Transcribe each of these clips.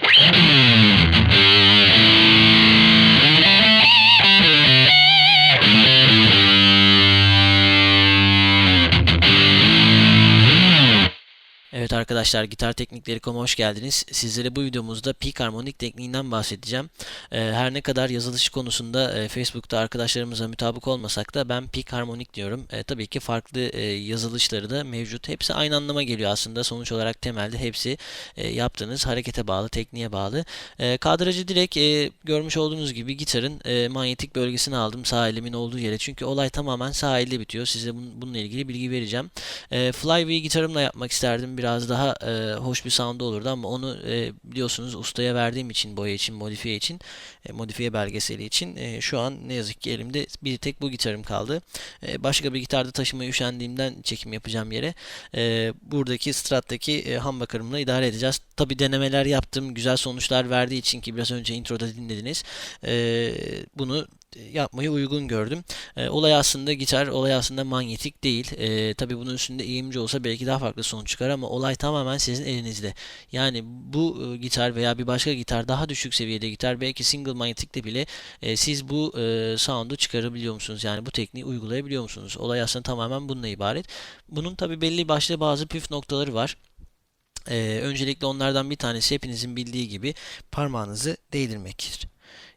Yeah. arkadaşlar Gitar Teknikleri.com'a hoş geldiniz. Sizlere bu videomuzda peak harmonik tekniğinden bahsedeceğim. Ee, her ne kadar yazılışı konusunda e, Facebook'ta arkadaşlarımıza mutabık olmasak da ben peak harmonik diyorum. E, tabii ki farklı e, yazılışları da mevcut. Hepsi aynı anlama geliyor aslında. Sonuç olarak temelde hepsi yaptığınız harekete bağlı, tekniğe bağlı. Kadrajı direkt görmüş olduğunuz gibi gitarın manyetik bölgesini aldım sağ elimin olduğu yere. Çünkü olay tamamen sağ elde bitiyor. Size bun, bununla ilgili bilgi vereceğim. Flywheel gitarımla yapmak isterdim. Biraz daha e, hoş bir sound'u olurdu ama onu e, biliyorsunuz ustaya verdiğim için, boya için, modifiye için, e, modifiye belgeseli için e, şu an ne yazık ki elimde bir tek bu gitarım kaldı. E, başka bir gitarda taşımaya üşendiğimden çekim yapacağım yere. E, buradaki Strat'taki e, humbucker'ımla idare edeceğiz. Tabi denemeler yaptım. Güzel sonuçlar verdiği için ki biraz önce introda dinlediniz. E, bunu yapmayı uygun gördüm. E, olay aslında gitar, olay aslında manyetik değil. E, tabii bunun üstünde eğimci olsa belki daha farklı sonuç çıkar ama olay tamamen sizin elinizde. Yani bu e, gitar veya bir başka gitar daha düşük seviyede gitar belki single manyetikte bile e, siz bu e, sound'u çıkarabiliyor musunuz? Yani bu tekniği uygulayabiliyor musunuz? Olay aslında tamamen bununla ibaret. Bunun tabii belli başlı bazı püf noktaları var. Ee, öncelikle onlardan bir tanesi hepinizin bildiği gibi parmağınızı değdirmektir.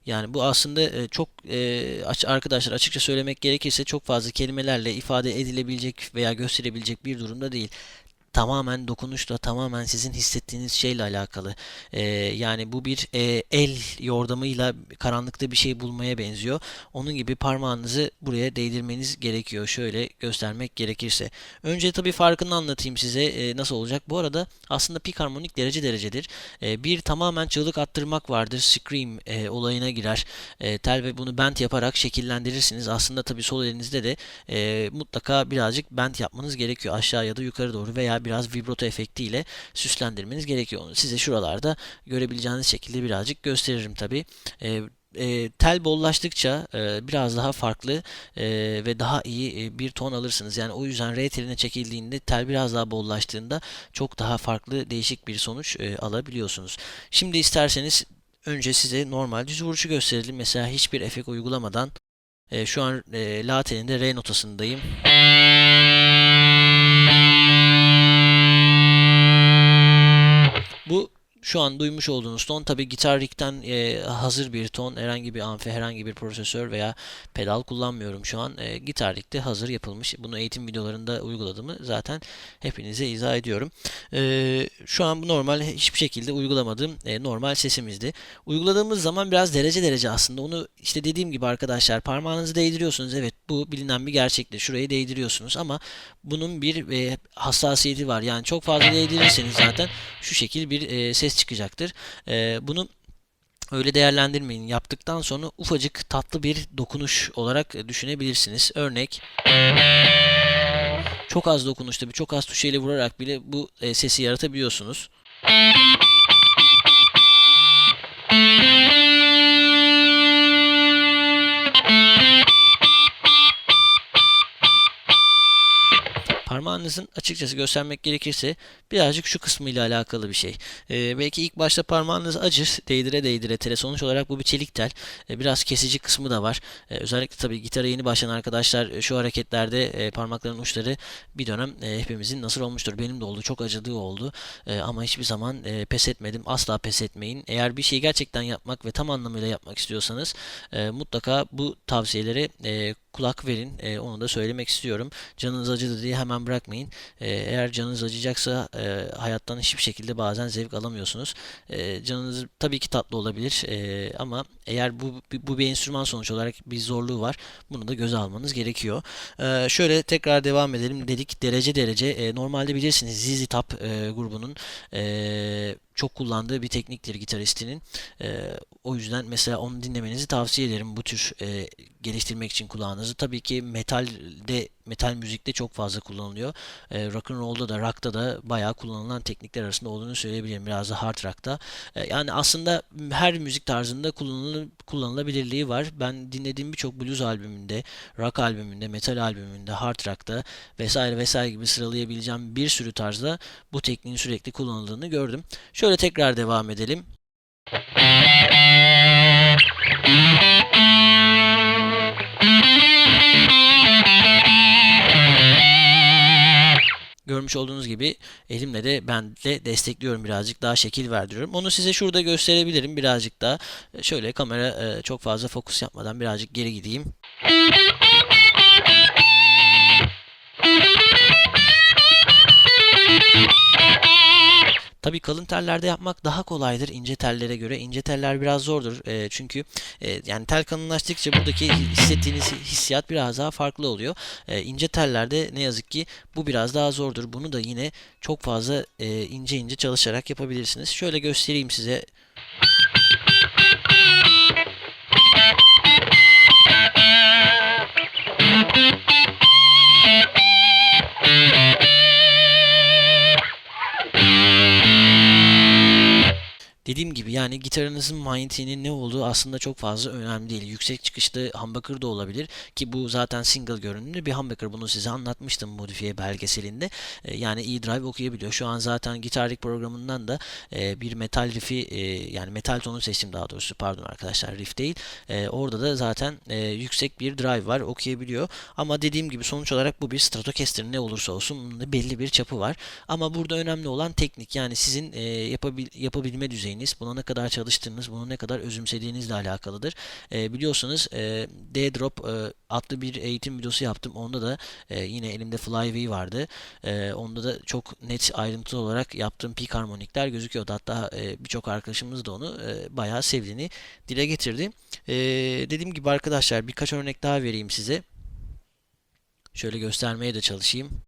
Yani bu aslında e, çok e, arkadaşlar açıkça söylemek gerekirse çok fazla kelimelerle ifade edilebilecek veya gösterebilecek bir durumda değil. Tamamen dokunuşla, tamamen sizin hissettiğiniz şeyle alakalı. Ee, yani bu bir e, el yordamıyla karanlıkta bir şey bulmaya benziyor. Onun gibi parmağınızı buraya değdirmeniz gerekiyor. Şöyle göstermek gerekirse. Önce tabii farkını anlatayım size e, nasıl olacak. Bu arada aslında pik harmonik derece derecedir. E, bir tamamen çığlık attırmak vardır. Scream e, olayına girer. E, tel ve bunu bend yaparak şekillendirirsiniz. Aslında tabii sol elinizde de e, mutlaka birazcık bend yapmanız gerekiyor. Aşağı ya da yukarı doğru veya biraz vibrato efektiyle süslendirmeniz gerekiyor. Onu size şuralarda görebileceğiniz şekilde birazcık gösteririm tabii. E, e, tel bollaştıkça e, biraz daha farklı e, ve daha iyi e, bir ton alırsınız. Yani o yüzden R teline çekildiğinde tel biraz daha bollaştığında çok daha farklı değişik bir sonuç e, alabiliyorsunuz. Şimdi isterseniz önce size normal düz vuruşu gösterelim. Mesela hiçbir efekt uygulamadan e, şu an e, La telinde R notasındayım. Şu an duymuş olduğunuz ton tabi Gitar Rig'den e, hazır bir ton. Herhangi bir amfi, herhangi bir prosesör veya pedal kullanmıyorum şu an. E, Gitar Rig'de hazır yapılmış. Bunu eğitim videolarında uyguladığımı zaten hepinize izah ediyorum. E, şu an bu normal hiçbir şekilde uygulamadığım e, normal sesimizdi. Uyguladığımız zaman biraz derece derece aslında. Onu işte dediğim gibi arkadaşlar parmağınızı değdiriyorsunuz. Evet bu bilinen bir gerçektir. Şurayı değdiriyorsunuz ama bunun bir e, hassasiyeti var. Yani çok fazla değdirirseniz zaten şu şekil bir e, ses çıkacaktır. E, bunu öyle değerlendirmeyin. Yaptıktan sonra ufacık tatlı bir dokunuş olarak düşünebilirsiniz. Örnek çok az dokunuş tabii çok az tuşuyla vurarak bile bu e, sesi yaratabiliyorsunuz. Parmağınızın açıkçası göstermek gerekirse birazcık şu kısmıyla alakalı bir şey. Ee, belki ilk başta parmağınız acır, değdire değdire tele. Sonuç olarak bu bir çelik tel. Ee, biraz kesici kısmı da var. Ee, özellikle tabii gitara yeni başlayan arkadaşlar e, şu hareketlerde e, parmakların uçları bir dönem e, hepimizin nasıl olmuştur. Benim de oldu. Çok acıdığı oldu. E, ama hiçbir zaman e, pes etmedim. Asla pes etmeyin. Eğer bir şeyi gerçekten yapmak ve tam anlamıyla yapmak istiyorsanız e, mutlaka bu tavsiyeleri e, kulak verin. E, onu da söylemek istiyorum. Canınız acıdı diye hemen bırakmayın. E, eğer canınız acıyacaksa e, hayattan hiçbir şekilde bazen zevk alamıyorsunuz. E, canınız tabii ki tatlı olabilir e, ama eğer bu, bu bir enstrüman sonuç olarak bir zorluğu var. Bunu da göze almanız gerekiyor. E, şöyle tekrar devam edelim dedik. Derece derece. E, normalde bilirsiniz ZZ Top grubunun çok kullandığı bir tekniktir gitaristinin. E, o yüzden mesela onu dinlemenizi tavsiye ederim bu tür e, geliştirmek için kulağınızı. Tabii ki metalde metal müzikte çok fazla kullanılıyor. E, rock and roll'da da rock'ta da bayağı kullanılan teknikler arasında olduğunu söyleyebilirim. Biraz da hard rock'ta. E, yani aslında her müzik tarzında kullanıl kullanılabilirliği var. Ben dinlediğim birçok blues albümünde, rock albümünde, metal albümünde, hard rock'ta vesaire vesaire gibi sıralayabileceğim bir sürü tarzda bu tekniğin sürekli kullanıldığını gördüm. Şöyle tekrar devam edelim. Görmüş olduğunuz gibi elimle de ben de destekliyorum birazcık daha şekil verdiriyorum. Onu size şurada gösterebilirim birazcık daha. Şöyle kamera e, çok fazla fokus yapmadan birazcık geri gideyim. Tabii kalın tellerde yapmak daha kolaydır ince tellere göre. İnce teller biraz zordur. E, çünkü e, yani tel kalınlaştıkça buradaki hissettiğiniz hissiyat biraz daha farklı oluyor. E, ince tellerde ne yazık ki bu biraz daha zordur. Bunu da yine çok fazla e, ince ince çalışarak yapabilirsiniz. Şöyle göstereyim size. Dediğim gibi yani gitarınızın manyetiğinin ne olduğu aslında çok fazla önemli değil. Yüksek çıkışlı humbucker da olabilir ki bu zaten single görünümlü bir humbucker. Bunu size anlatmıştım modifiye belgeselinde. E, yani E-Drive okuyabiliyor. Şu an zaten gitarlık programından da e, bir metal riff'i e, yani metal tonu seçtim daha doğrusu pardon arkadaşlar riff değil. E, orada da zaten e, yüksek bir drive var okuyabiliyor. Ama dediğim gibi sonuç olarak bu bir Stratocaster ne olursa olsun belli bir çapı var. Ama burada önemli olan teknik yani sizin e, yapabil, yapabilme düzeyiniz, buna ne kadar çalıştığınız, bunu ne kadar özümsediğinizle alakalıdır. E, biliyorsunuz e, D-Drop e, adlı bir eğitim videosu yaptım. Onda da e, yine elimde Flyway vardı. E, onda da çok net ayrıntılı olarak yaptığım pik harmonikler gözüküyordu. Hatta e, birçok arkadaşımız da onu e, bayağı sevdiğini dile getirdi. E, dediğim gibi arkadaşlar birkaç örnek daha vereyim size. Şöyle göstermeye de çalışayım.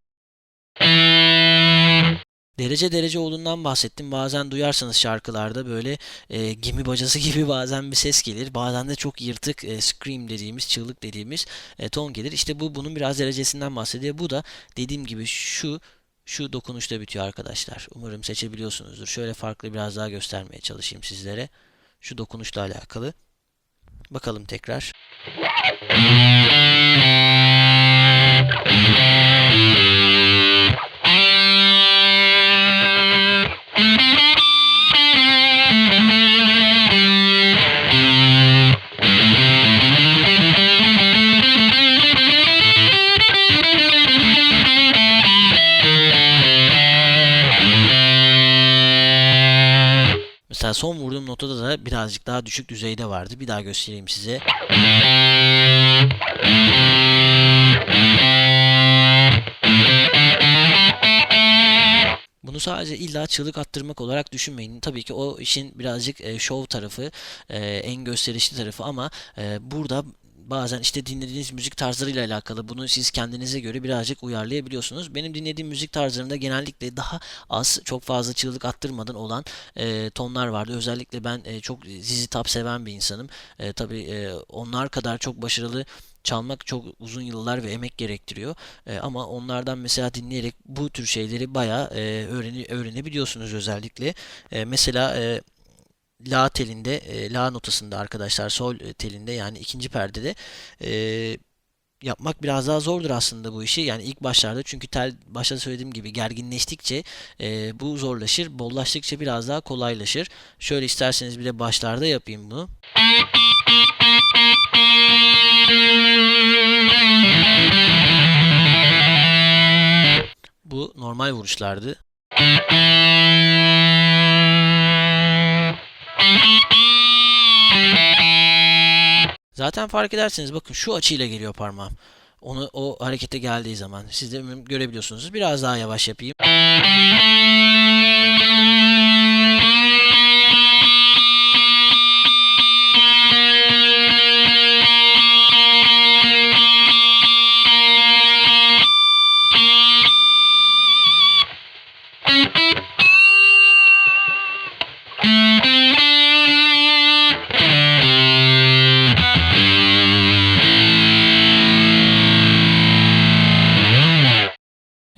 Derece derece olduğundan bahsettim. Bazen duyarsanız şarkılarda böyle e, gemi bacası gibi bazen bir ses gelir. Bazen de çok yırtık e, scream dediğimiz, çığlık dediğimiz e, ton gelir. İşte bu bunun biraz derecesinden bahsediyor. Bu da dediğim gibi şu şu dokunuşta bitiyor arkadaşlar. Umarım seçebiliyorsunuzdur. Şöyle farklı biraz daha göstermeye çalışayım sizlere. Şu dokunuşla alakalı. Bakalım tekrar. Mesela son vurduğum notada da birazcık daha düşük düzeyde vardı. Bir daha göstereyim size. Bunu sadece illa çığlık attırmak olarak düşünmeyin. Tabii ki o işin birazcık e, şov tarafı, e, en gösterişli tarafı ama e, burada bazen işte dinlediğiniz müzik tarzlarıyla alakalı bunu siz kendinize göre birazcık uyarlayabiliyorsunuz. Benim dinlediğim müzik tarzlarında genellikle daha az, çok fazla çığlık attırmadan olan e, tonlar vardı. Özellikle ben e, çok Zizi Top seven bir insanım. E, tabii e, onlar kadar çok başarılı çalmak çok uzun yıllar ve emek gerektiriyor. E, ama onlardan mesela dinleyerek bu tür şeyleri bayağı e, öğreni, öğrenebiliyorsunuz özellikle. E, mesela e, La telinde, e, La notasında arkadaşlar sol telinde yani ikinci perdede e, yapmak biraz daha zordur aslında bu işi. Yani ilk başlarda çünkü tel başta söylediğim gibi gerginleştikçe e, bu zorlaşır. Bollaştıkça biraz daha kolaylaşır. Şöyle isterseniz bir de başlarda yapayım bunu. Bu normal vuruşlardı. Zaten fark ederseniz bakın şu açıyla geliyor parmağım. Onu o harekete geldiği zaman siz de görebiliyorsunuz. Biraz daha yavaş yapayım.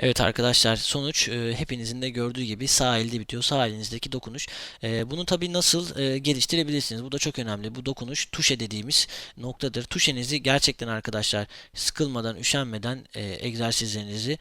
Evet arkadaşlar sonuç e, hepinizin de gördüğü gibi sağ elde bitiyor. Sağ elinizdeki dokunuş. E, bunu tabii nasıl e, geliştirebilirsiniz? Bu da çok önemli. Bu dokunuş tuşe dediğimiz noktadır. Tuşenizi gerçekten arkadaşlar sıkılmadan, üşenmeden e, egzersizlerinizi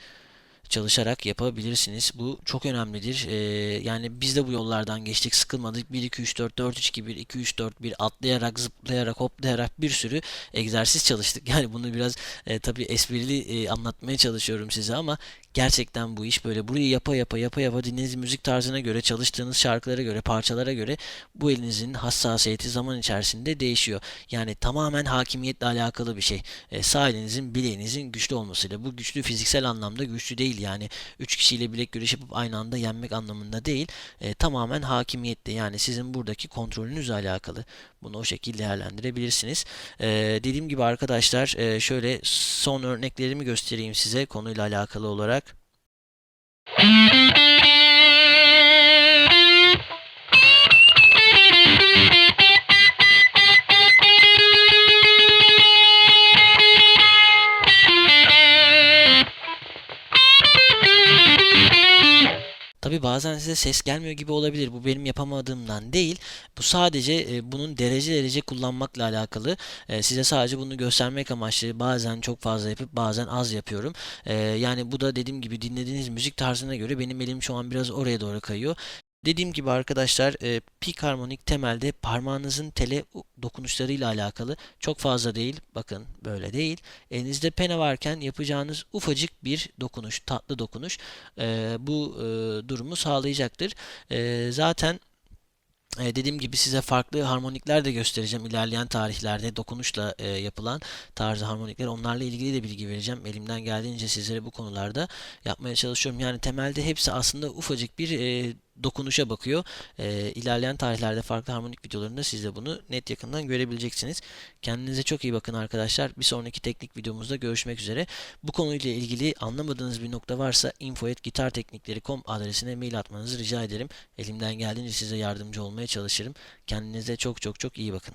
çalışarak yapabilirsiniz. Bu çok önemlidir. Ee, yani biz de bu yollardan geçtik, sıkılmadık. 1 2 3 4 4 3 2 1 2 3 4 1 atlayarak, zıplayarak, hoplayarak bir sürü egzersiz çalıştık. Yani bunu biraz e, tabii esprili e, anlatmaya çalışıyorum size ama gerçekten bu iş böyle. Burayı yapa yapa yapa yapa dinlediğiniz müzik tarzına göre, çalıştığınız şarkılara göre, parçalara göre bu elinizin hassasiyeti zaman içerisinde değişiyor. Yani tamamen hakimiyetle alakalı bir şey. E, sağ elinizin bileğinizin güçlü olmasıyla. Bu güçlü fiziksel anlamda güçlü değil yani. 3 kişiyle bilek güreşi yapıp aynı anda yenmek anlamında değil. E, tamamen hakimiyetle yani sizin buradaki kontrolünüzle alakalı. Bunu o şekilde değerlendirebilirsiniz. E, dediğim gibi arkadaşlar e, şöyle son örneklerimi göstereyim size konuyla alakalı olarak. Bazen size ses gelmiyor gibi olabilir. Bu benim yapamadığımdan değil. Bu sadece e, bunun derece derece kullanmakla alakalı. E, size sadece bunu göstermek amaçlı. Bazen çok fazla yapıp bazen az yapıyorum. E, yani bu da dediğim gibi dinlediğiniz müzik tarzına göre benim elim şu an biraz oraya doğru kayıyor. Dediğim gibi arkadaşlar e, pik harmonik temelde parmağınızın tele dokunuşlarıyla alakalı çok fazla değil. Bakın böyle değil. Elinizde pena varken yapacağınız ufacık bir dokunuş, tatlı dokunuş e, bu e, durumu sağlayacaktır. E, zaten e, dediğim gibi size farklı harmonikler de göstereceğim ilerleyen tarihlerde dokunuşla e, yapılan tarzı harmonikler onlarla ilgili de bilgi vereceğim. Elimden geldiğince sizlere bu konularda yapmaya çalışıyorum. Yani temelde hepsi aslında ufacık bir e, dokunuşa bakıyor. E, ilerleyen tarihlerde farklı harmonik videolarında siz de bunu net yakından görebileceksiniz. Kendinize çok iyi bakın arkadaşlar. Bir sonraki teknik videomuzda görüşmek üzere. Bu konuyla ilgili anlamadığınız bir nokta varsa info.gitarteknikleri.com adresine mail atmanızı rica ederim. Elimden geldiğince size yardımcı olmaya çalışırım. Kendinize çok çok çok iyi bakın.